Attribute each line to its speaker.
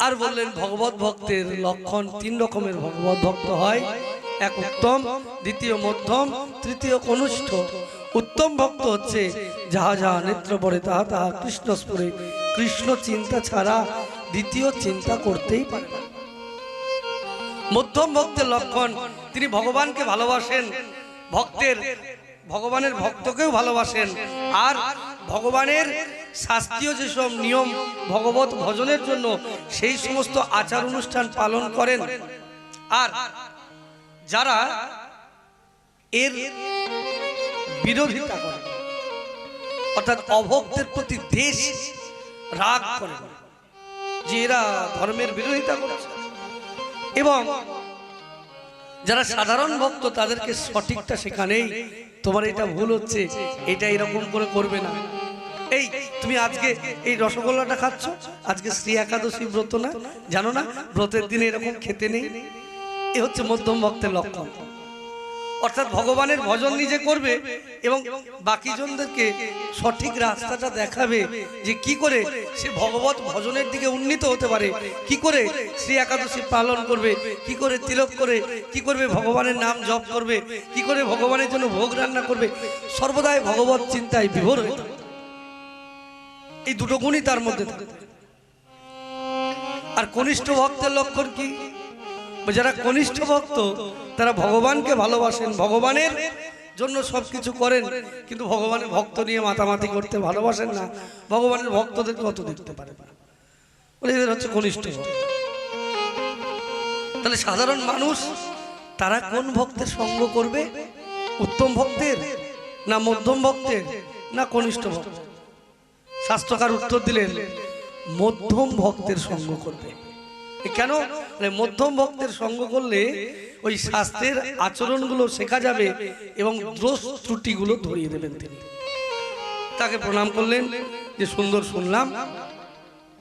Speaker 1: আর বললেন, ভগবত ভক্তের লক্ষণ তিন রকমের ভগবত ভক্ত হয়। এক উত্তম, দ্বিতীয় মধ্যম, তৃতীয় কনিষ্ঠ। উত্তম ভক্ত হচ্ছে যাহা যাহা নেত্র পড়ে, তাহা তাহা কৃষ্ণ স্ফুরে কৃষ্ণ চিন্তা ছাড়া দ্বিতীয় চিন্তা করতেই পারে মধ্যম ভক্তের লক্ষণ, তিনি ভগবানকে ভালোবাসেন। ভক্তের, ভগবানের ভক্তকেও ভালোবাসেন। আর ভগবানের শাস্ত্রীয় যেসব নিয়ম ভগবত ভজনের জন্য সেই সমস্ত আচার অনুষ্ঠান পালন করেন। আর যারা এর বিরোধিতা করে অর্থাৎ অভক্তের প্রতি দেশ রাগ করে যে এরা ধর্মের বিরোধিতা করেছে। এবং যারা সাধারণ ভক্ত, তাদেরকে সঠিকটা শেখানেই তোমার এটা ভুল হচ্ছে, এটা এরকম করে করবে না। এই তুমি আজকে এই রসগোল্লাটা খাচ্ছ? আজকে শ্রী একাদশী ব্রত না? জানো না, ব্রতের দিনে এরকম খেতে নেই? এ হচ্ছে মধ্যম ভক্তের লক্ষণ। অর্থাৎ ভগবানের ভজন নিজে করবে এবং বাকি জনদেরকে সঠিক রাস্তাটা দেখাবে যে কি করে সে ভগবত ভজনের দিকে উন্নীত হতে পারে, কি করে শ্রী একাদশী পালন করবে, কি করে তিলক করে, কি করবে ভগবানের নাম জপ করবে, কি করে ভগবানের জন্য ভোগ রান্না করবে, সর্বদাই ভগবত চিন্তায় বিভোর হয়ে। এই দুটো গুণই তার মধ্যে থাকে। আর কনিষ্ঠ ভক্তের লক্ষণ কি? যারা কনিষ্ঠ ভক্ত, তারা ভগবানকে ভালোবাসেন, ভগবানের জন্য সবকিছু করেন, কিন্তু ভগবানের ভক্ত নিয়ে মাতামাতি করতে ভালোবাসেন না। ভগবানের ভক্তদের কত দেখতে পারে? এদের হচ্ছে কনিষ্ঠ তাহলে সাধারণ মানুষ, তারা কোন ভক্তের সঙ্গ করবে? উত্তম ভক্তের না মধ্যম ভক্তের না কনিষ্ঠ ভক্ত শাস্ত্রকার উত্তর দিলেন, মধ্যম ভক্তের সঙ্গ করবে। কেন? মানে মধ্যম ভক্তের সঙ্গ করলে ওই শাস্ত্রের আচরণগুলো শেখা যাবে এবং দোষ ত্রুটিগুলো ধরিয়ে দেবেন তিনি। তাকে প্রণাম করলেন, যে সুন্দর শুনলাম